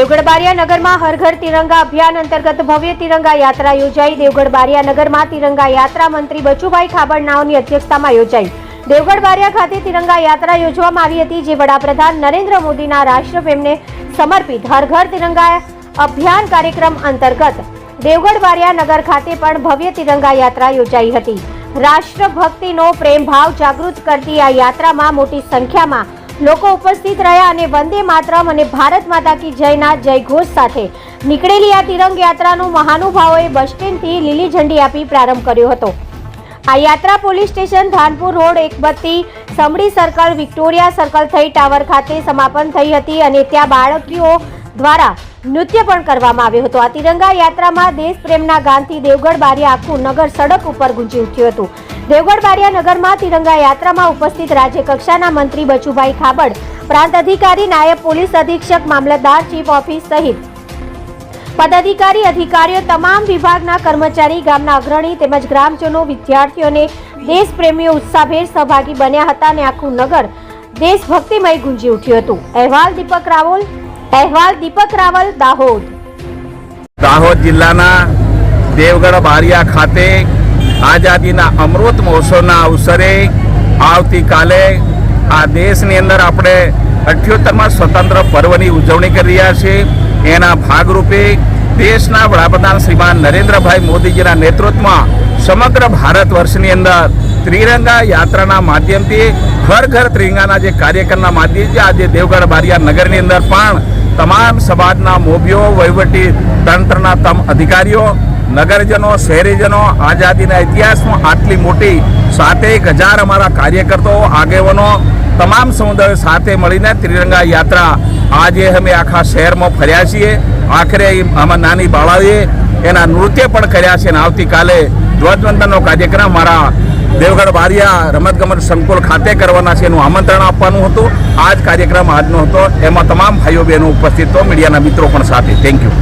દેવગઢ બારિયા નગરમાં હર ઘર તિરંગા અભિયાન અંતર્ગત ભવ્ય તિરંગા યાત્રા યોજાઈ. દેવગઢ બારિયા નગરમાં તિરંગા યાત્રા મંત્રી બચુભાઈ ખાબડનાઓની અધ્યક્ષતામાં યોજાઈ. દેવગઢ બારિયા ખાતે તિરંગા યાત્રા યોજવામાં આવી હતી, જે વડાપ્રધાન નરેન્દ્ર મોદીના રાષ્ટ્રપ્રેમને સમર્પિત. હર ઘર તિરંગા અભિયાન કાર્યક્રમ અંતર્ગત દેવગઢ બારિયા નગર ખાતે પણ ભવ્ય તિરંગા યાત્રા યોજાઈ હતી. રાષ્ટ્રભક્તિનો પ્રેમ ભાવ જાગૃત કરતી આ યાત્રામાં મોટી સંખ્યામાં લોકો ઉપસ્થિત રહ્યા અને વંદે માતરમ અને ભારત માતા કી જયના જયઘોષ સાથે નીકળેલી આ તિરંગ યાત્રાનું મહાનુભાવોએ બસ સ્ટેન્ડથી લીલી ઝંડી આપી પ્રારંભ કર્યો હતો. આ યાત્રા police station Dhanpur road Ekbatti Samdi circle Victoria circle થઈ ટાવર ખાતે સમાપન થઈ હતી અને ત્યાં બાળકીઓ દ્વારા નૃત્ય પણ કરવામાં આવ્યું હતું. આ તિરંગા યાત્રામાં દેશ પ્રેમના ગાનથી દેવગઢ બારી આખું નગર સડક ઉપર ગુંજી ઉઠ્યું હતું. દેવગઢ બારિયા નગરમાં તિરંગા યાત્રામાં ઉપસ્થિત રાજ્ય કક્ષાના મંત્રી બચુભાઈ ખાબડ, પ્રાંત અધિકારી, નાયબ પોલીસ અધિક્ષક, મામલતદાર, ચીફ ઓફિસ સહિત. પદાધિકારી, અધિકારીઓ તમામ વિભાગના કર્મચારી, ગામના અગ્રણી તેમજ ગ્રામજનો, વિદ્યાર્થીઓને દેશપ્રેમીઓ ઉત્સાહભેર સહભાગી બન્યા હતા અને આખું નગર દેશભક્તિમય ગુંજી ઉઠ્યું હતું. અહેવાલ દીપક રાવલ, અહેવાલ દીપક રાવલ, દાહોદ. દાહોદ જિલ્લાના દેવગઢ બારિયા ખાતે આઝાદીના અમૃત મહોત્સવના અવસરે આવતીકાલે આ દેશની અંદર આપણે અઠ્યોતરમાં સ્વતંત્ર પર્વની ઉજવણી કરી રહ્યા છીએ. એના ભાગરૂપે દેશના વડાપ્રધાન શ્રીમાન નરેન્દ્રભાઈ મોદીજીના નેતૃત્વમાં સમગ્ર ભારત વર્ષની અંદર ત્રિરંગા યાત્રાના માધ્યમથી ઘર ઘર ત્રિરંગાના જે કાર્યક્રમના માધ્યમથી આજે દેવગઢ બારિયા નગરની અંદર પણ તમામ સમાજના મોભીઓ, વહીવટી તંત્રના તમ અધિકારીઓ નગરજનો, શહેરીજનો, આઝાદીના ઇતિહાસમાં આટલી મોટી સાતેક હજાર અમારા કાર્યકર્તાઓ, આગેવાનો, તમામ સમુદાયો સાથે મળીને ત્રિરંગા યાત્રા આજે અમે આખા શહેરમાં ફર્યા છીએ. આખરે આમાં નાની બાળાઓએ એના નૃત્ય પણ કર્યા છે અને આવતીકાલે ધ્વજવંદનનો કાર્યક્રમ મારા દેવગઢ બારિયા રમતગમત સંકુલ ખાતે કરવાના છે એનું આમંત્રણ આપવાનું હતું. આ જ કાર્યક્રમ આજનો હતો. એમાં તમામ ભાઈઓ બહેનો ઉપસ્થિત હતો મીડિયાના મિત્રો પણ સાથે. Thank you